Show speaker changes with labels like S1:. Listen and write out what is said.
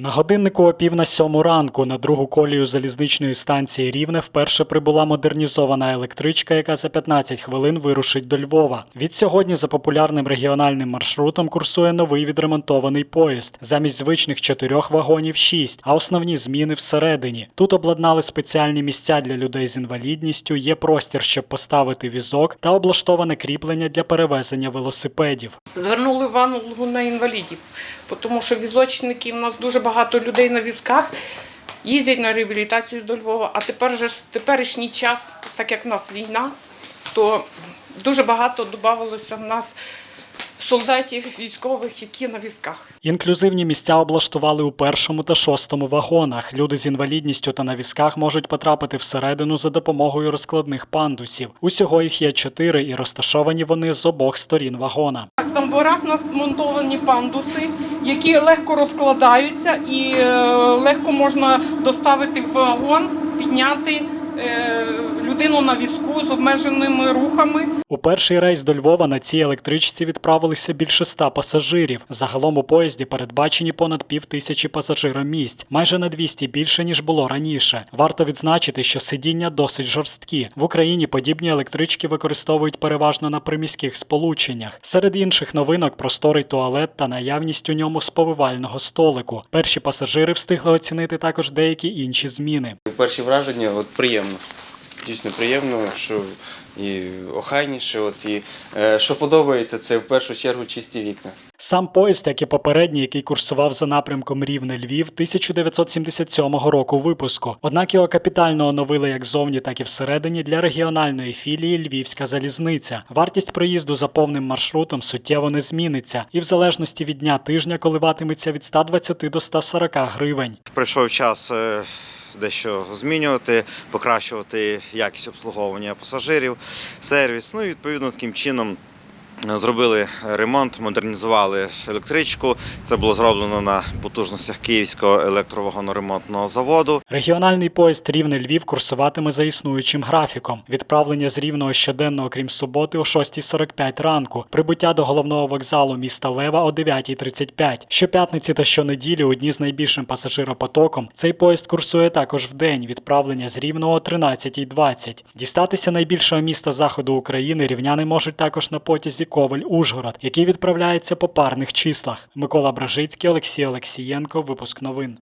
S1: На годиннику о пів на сьому ранку на другу колію залізничної станції Рівне вперше прибула модернізована електричка, яка за 15 хвилин вирушить до Львова. Від сьогодні за популярним регіональним маршрутом курсує новий відремонтований поїзд. Замість звичних чотирьох вагонів шість, а основні зміни всередині. Тут обладнали спеціальні місця для людей з інвалідністю, є простір, щоб поставити візок, та облаштоване кріплення для перевезення велосипедів.
S2: Звернули увагу на інвалідів, тому що візочники, в нас дуже багато людей на візках їздять на реабілітацію до Львова. А тепер же теперішній час, так як в нас війна, то дуже багато додавалося в нас солдатів, військових, які на візках.
S1: Інклюзивні місця облаштували у першому та шостому вагонах. Люди з інвалідністю та на візках можуть потрапити всередину за допомогою розкладних пандусів. Усього їх є чотири, і розташовані вони з обох сторін вагона.
S2: В тамбурах нас монтовані пандуси, які легко розкладаються і е, легко можна доставити в вагон, підняти е, людину на візку з обмеженими рухами.
S1: У перший рейс до Львова на цій електричці відправилися більше ста пасажирів. Загалом у поїзді передбачені понад пів тисячі пасажиромісць, майже на 200 більше ніж було раніше. Варто відзначити, що сидіння досить жорсткі. В Україні подібні електрички використовують переважно на приміських сполученнях. Серед інших новинок просторий туалет та наявність у ньому сповивального столику. Перші пасажири встигли оцінити також деякі інші зміни.
S3: Перші враження от, приємно. Дійсно приємно, що і охайніше, от, і е, що подобається, це в першу чергу чисті вікна.
S1: Сам поїзд, як і попередній, який курсував за напрямком Рівне Львів 1977 року випуску. Однак його капітально оновили як зовні, так і всередині для регіональної філії Львівська залізниця. Вартість проїзду за повним маршрутом суттєво не зміниться, і в залежності від дня тижня коливатиметься від 120 до 140 гривень.
S4: Прийшов час е, дещо змінювати, покращувати якість обслуговування пасажирів, сервіс. Ну і відповідно таким чином. Зробили ремонт, модернізували електричку. Це було зроблено на потужностях Київського електровагоноремонтного заводу.
S1: Регіональний поїзд Рівне Львів курсуватиме за існуючим графіком. Відправлення з Рівного щоденно, окрім суботи, о 6.45 ранку. Прибуття до головного вокзалу міста Лева о 9.35. Щоп'ятниці та щонеділі у дні з найбільшим пасажиропотоком цей поїзд курсує також в день. Відправлення з Рівного о 13.20. Дістатися найбільшого міста заходу України рівняни можуть також на потязі Ковель-Ужгород, який відправляється по парних числах. Микола Бражицький, Олексій Олексієнко. Випуск новин.